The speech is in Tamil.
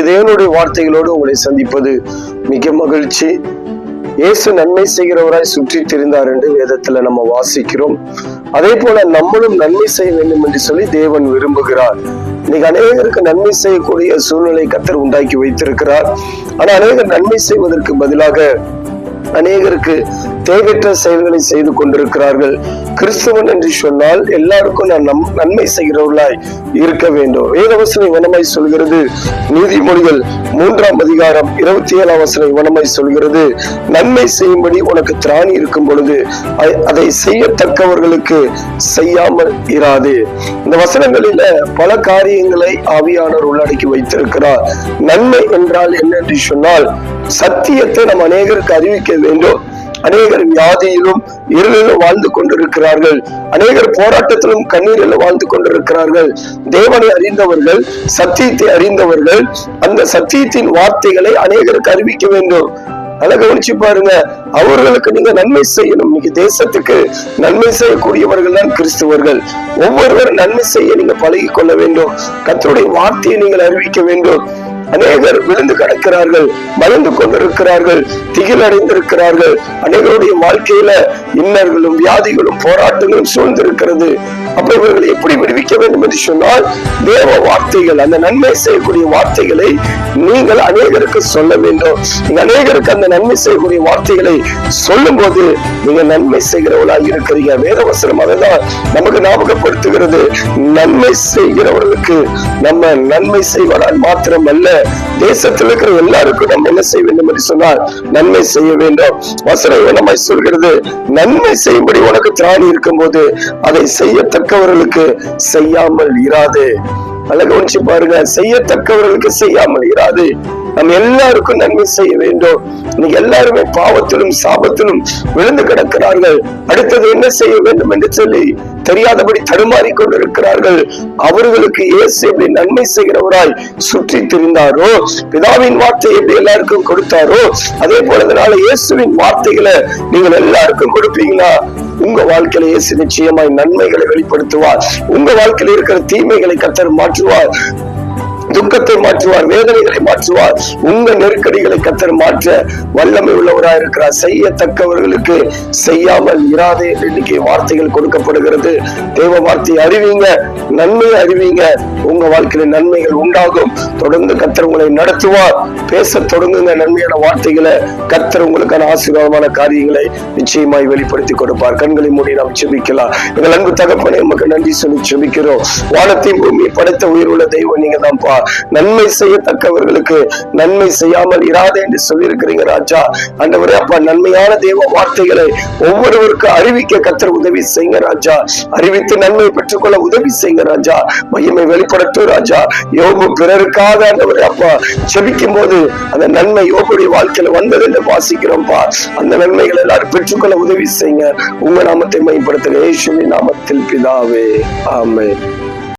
தேவனுடைய வார்த்தைகளோடு உங்களை சந்திப்பது மிக மகிழ்ச்சி. இயேசு நன்மை செய்கிறவராய் சுற்றி திரிந்தார் என்று வேதத்துல நம்ம வாசிக்கிறோம். அதே போல நம்மளும் நன்மை செய்ய வேண்டும் என்று சொல்லி தேவன் விரும்புகிறார். இன்னைக்கு அநேகருக்கு நன்மை செய்யக்கூடிய சூழ்நிலை கத்தர் உண்டாக்கி வைத்திருக்கிறார். ஆனா அநேகர் நன்மை செய்வதற்கு பதிலாக அநேகருக்கு தேவையற்ற செயல்களை செய்து கொண்டிருக்கிறார்கள். கிறிஸ்தவன் என்று சொன்னால் எல்லாருக்கும் நான் நம் நன்மை செய்கிறவர்களாய் இருக்க வேண்டும். வேதவசனை வனமாய் சொல்கிறது. நீதிமொழிகள் மூன்றாம் அதிகாரம் இருபத்தி ஏழாம் வசனை வனமாய் சொல்கிறது. நன்மை செய்யும்படி உனக்கு திராணி இருக்கும் பொழுது அதை செய்யத்தக்கவர்களுக்கு செய்யாமல் இராது. இந்த வசனங்களில பல காரியங்களை ஆவியானவர் உள்ளடக்கி வைத்திருக்கிறார். நன்மை என்றால் என்ன என்று சொன்னால் சத்தியத்தை நம்ம அநேகருக்கு அறிவிக்க வேண்டும். அநேகர் வியாதியிலும் இருளிலும் வாழ்ந்து கொண்டிருக்கிறார்கள். அநேகர் போராட்டத்திலும் கண்ணீரில் வாழ்ந்து கொண்டிருக்கிறார்கள். தேவனை அறிந்தவர்கள் சத்தியத்தை அறிந்தவர்கள் அந்த சத்தியத்தின் வார்த்தைகளை அநேகருக்கு அறிவிக்க வேண்டும். நல்லா கவனிச்சு பாருங்க. அவர்களுக்கு நீங்க நன்மை செய்யணும். இன்னைக்கு தேசத்துக்கு நன்மை செய்யக்கூடியவர்கள் தான் கிறிஸ்துவர்கள். ஒவ்வொருவரும் நன்மை செய்ய நீங்க பழகி கொள்ள வேண்டும். கத்தருடைய வார்த்தையை நீங்கள் அறிவிக்க வேண்டும். அநேகர் விழுந்து கிடக்கிறார்கள் மறந்து கொண்டிருக்கிறார்கள் திகில் அடைந்திருக்கிறார்கள் அநேகருடைய வாழ்க்கையில இன்னர்களும் வியாதிகளும் போராட்டங்களும் சூழ்ந்திருக்கிறது. அப்ப இவர்களை எப்படி விடுவிக்க வேண்டும் என்று சொன்னால் தேவ வார்த்தைகள் அந்த நன்மை செய்யக்கூடிய வார்த்தைகளை நீங்கள் அநேகருக்கு சொல்ல வேண்டும். நீங்க அநேகருக்கு அந்த நன்மை செய்யக்கூடிய வார்த்தைகளை சொல்லும் போது நீங்க நன்மை செய்கிறவர்களாக இருக்கிறீங்க. வேதவசனம் அதைதான் நமக்கு ஞாபகப்படுத்துகிறது. நன்மை செய்கிறவர்களுக்கு நம்ம நன்மை செய்வதால் மாத்திரம் அல்ல தேசத்தில் இருக்கிற எல்லாருக்கும் நம்ம என்ன செய்ய வேண்டும் என்று சொன்னால் நன்மை செய்ய வேண்டும். வசனம் என்னமாய் சொல்கிறது. நன்மை செய்யும்படி உனக்கு திராணி இருக்கும்போது அதை செய்யத்தக்கவர்களுக்கு செய்யாமல் இராது. நல்லா கவனிச்சு பாருங்க செய்யத்தக்கவர்களுக்கு செய்யாமல் இராது. நம்ம எல்லாருக்கும் நன்மை செய்ய வேண்டும். இன்னைக்கு எல்லாருமே பாவத்திலும் சாபத்திலும் விழுந்து கிடக்கிறார்கள். அடுத்தது என்ன செய்ய வேண்டும் என்று சொல்லி தெரியாதபடி தடுமாறி கொண்டிருக்கிறார்கள். அவர்களுக்கு இயேசு எப்படி நன்மை செய்கிறவராய் சுற்றி திரிந்தாரோ பிதாவின் வார்த்தை எப்படி எல்லாருக்கும் கொடுத்தாரோ அதே போல இதனால இயேசுவின் வார்த்தைகளை நீங்கள் எல்லாருக்கும் கொடுப்பீங்களா? உங்க வாழ்க்கையில இயேசு நிச்சயமாய் நன்மைகளை வெளிப்படுத்துவார். உங்க வாழ்க்கையில இருக்கிற தீமைகளை கத்தர் மாற்றுவார். துக்கத்தை மாற்றுவார் வேதனைகளை மாற்றுவார். உங்க நெருக்கடிகளை கத்தர் மாற்ற வல்லமை உள்ளவராக இருக்கிறார். செய்யத்தக்கவர்களுக்கு செய்யாமல் இராதே என்று இன்னைக்கு வார்த்தைகள் கொடுக்கப்படுகிறது. தேவ வார்த்தையை அறிவீங்க நன்மையை அறிவீங்க. உங்க வாழ்க்கையில நன்மைகள் உண்டாகும். தொடர்ந்து கத்தர் உங்களை நடத்துவார். பேச தொடங்குங்க நன்மையான வார்த்தைகளை. கத்தர் உங்களுக்கான ஆசீர்வாதமான காரியங்களை நிச்சயமாய் வெளிப்படுத்தி கொடுப்பார். கண்களை மூடி நாம் செபிக்கலாம் எங்கள் அன்பு தகப்பனை உமக்கு நன்றி சொல்லி செபிக்கிறோம் வானத்தை பூமியை படைத்த உயிருள்ள தெய்வம் நீங்க தான்ப்பா நன்மை செய்யத்தக்கவர்களுக்கு நன்மை செய்யாமல் இராதே என்று சொல்லியிருக்கிறீங்க ராஜா. அண்டவரே அப்பா நன்மையான தேவ வார்த்தைகளை ஒவ்வொருவருக்கு அறிவிக்க கத்திர உதவி செய்யுங்க ராஜா. அறிவித்து நன்மை பெற்றுக்கொள்ள உதவி செய்யுங்க ராஜா. மையமை வெளிப்படுத்தும் ராஜா. யோபு பிறருக்காக அண்டவரே அப்பா செபிக்கும் போது அந்த நன்மை யோகுடைய வாழ்க்கையில வந்தது என்று வாசிக்கிறோம்ப்பா அந்த நன்மைகள் எல்லாரும் பெற்றுக்கொள்ள உதவி செய்யுங்க. உங்க நாமத்தை மைப்படுத்துங்க நாமத்தில் பிதாவே. ஆமே